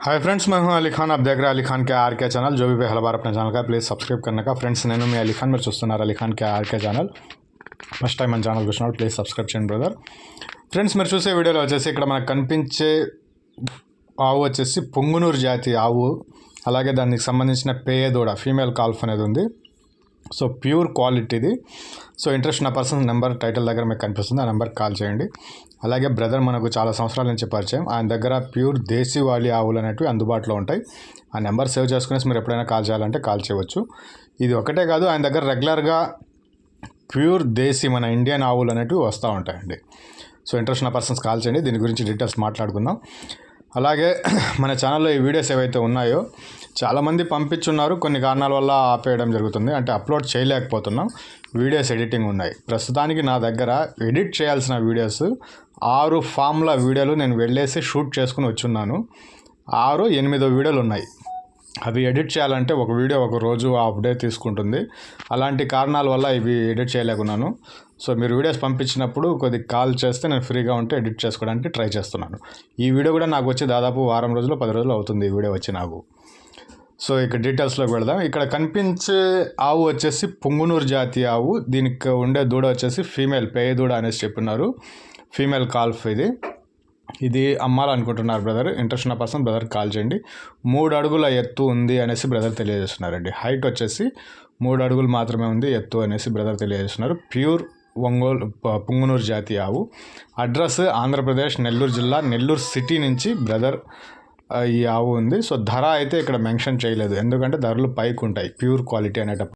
Hi friends मैं हूं अली खान आप देख रहे हैं अली खान के आर के ఛానల్ जो भी पहला बार अपने ఛానల్ का ప్లీజ్ సబ్స్క్రైబ్ करने का ఫ్రెండ్స్ నేను మీ అలీ ఖాన్ మీరు చూస్తున్నారు Ali Khan K RK channel first time మన ఛానల్ చూసినప్పుడు ప్లీజ్ సబ్స్క్రైబ్ చేయండి బ్రదర్ ఫ్రెండ్స్ మీరు చూసే వీడియోలో వచ్చేసి ఇక్కడ మనకు కనిపించే ఆవు వచ్చేసి పొంగునూరు జాతి ఆవు అలాగే దానికి సంబంధించిన పేయదూడ ఫీమేల్ కాల్ఫ్ అనేది ఉంది సో ప్యూర్ క్వాలిటీది. సో ఇంట్రెస్ట్ ఉన్న పర్సన్ నెంబర్ టైటిల్ దగ్గర మీకు కనిపిస్తుంది. ఆ నెంబర్కి కాల్ చేయండి. అలాగే బ్రదర్ మనకు చాలా సంవత్సరాల నుంచి పరిచయం. ఆయన దగ్గర ప్యూర్ దేశీవాలీ ఆవులు అనేటివి అందుబాటులో ఉంటాయి. ఆ నెంబర్ సేవ్ చేసుకునేసి మీరు ఎప్పుడైనా కాల్ చేయాలంటే కాల్ చేయవచ్చు. ఇది ఒకటే కాదు ఆయన దగ్గర రెగ్యులర్గా ప్యూర్ దేశీ మన ఇండియన్ ఆవులు అనేటివి వస్తూ ఉంటాయండి. సో ఇంట్రెస్ట్ ఉన్న పర్సన్స్ కాల్ చేయండి. దీని గురించి డీటెయిల్స్ మాట్లాడుకుందాం. అలాగే మన ఛానల్లో ఈ వీడియోస్ ఏవైతే ఉన్నాయో చాలామంది పంపించున్నారు. కొన్ని కారణాల వల్ల ఆపేయడం జరుగుతుంది. అంటే అప్లోడ్ చేయలేకపోతున్నాం. వీడియోస్ ఎడిటింగ్ ఉన్నాయి. ప్రస్తుతానికి నా దగ్గర ఎడిట్ చేయాల్సిన వీడియోస్ ఆరు ఫామ్ల వీడియోలు నేను వెళ్ళేసి షూట్ చేసుకుని వచ్చున్నాను. ఆరు ఎనిమిదో వీడియోలు ఉన్నాయి. అవి ఎడిట్ చేయాలంటే ఒక వీడియో ఒక రోజు హాఫ్ డే తీసుకుంటుంది. అలాంటి కారణాల వల్ల ఇవి ఎడిట్ చేయలేకున్నాను. సో మీరు వీడియోస్ పంపించినప్పుడు కొద్దిగా కాల్ చేస్తే నేను ఫ్రీగా ఉంటే ఎడిట్ చేసుకోవడానికి ట్రై చేస్తున్నాను. ఈ వీడియో కూడా నాకు వచ్చి దాదాపు వారం రోజులు పది రోజులు అవుతుంది ఈ వీడియో వచ్చి నాకు. సో ఇక డీటెయిల్స్లోకి వెళదాం. ఇక్కడ కనిపించే ఆవు వచ్చేసి పొంగునూరు జాతి ఆవు. దీనికి ఉండే దూడ వచ్చేసి ఫీమేల్ పేయ దూడ అనేసి చెప్పినారు. ఫీమేల్ కాల్ఫ్ ఇది. ఇది అమ్మాలనుకుంటున్నారు బ్రదర్ ఇంట్రెస్ట్ ఉన్న పర్సన్ బ్రదర్ కాల్ చేయండి. మూడు అడుగుల ఎత్తు ఉంది అనేసి బ్రదర్ తెలియజేస్తున్నారండి. హైట్ వచ్చేసి మూడు అడుగులు మాత్రమే ఉంది ఎత్తు అనేసి బ్రదర్ తెలియజేస్తున్నారు. ప్యూర్ ఒంగోలు పుంగునూరు జాతి ఆవు. అడ్రస్ ఆంధ్రప్రదేశ్ నెల్లూరు జిల్లా నెల్లూరు సిటీ నుంచి బ్రదర్ ఈ ఆవు ఉంది. సో ధర అయితే ఇక్కడ మెన్షన్ చేయలేదు. ఎందుకంటే ధరలు పైకి ఉంటాయి ప్యూర్ క్వాలిటీ అనేటప్పుడు.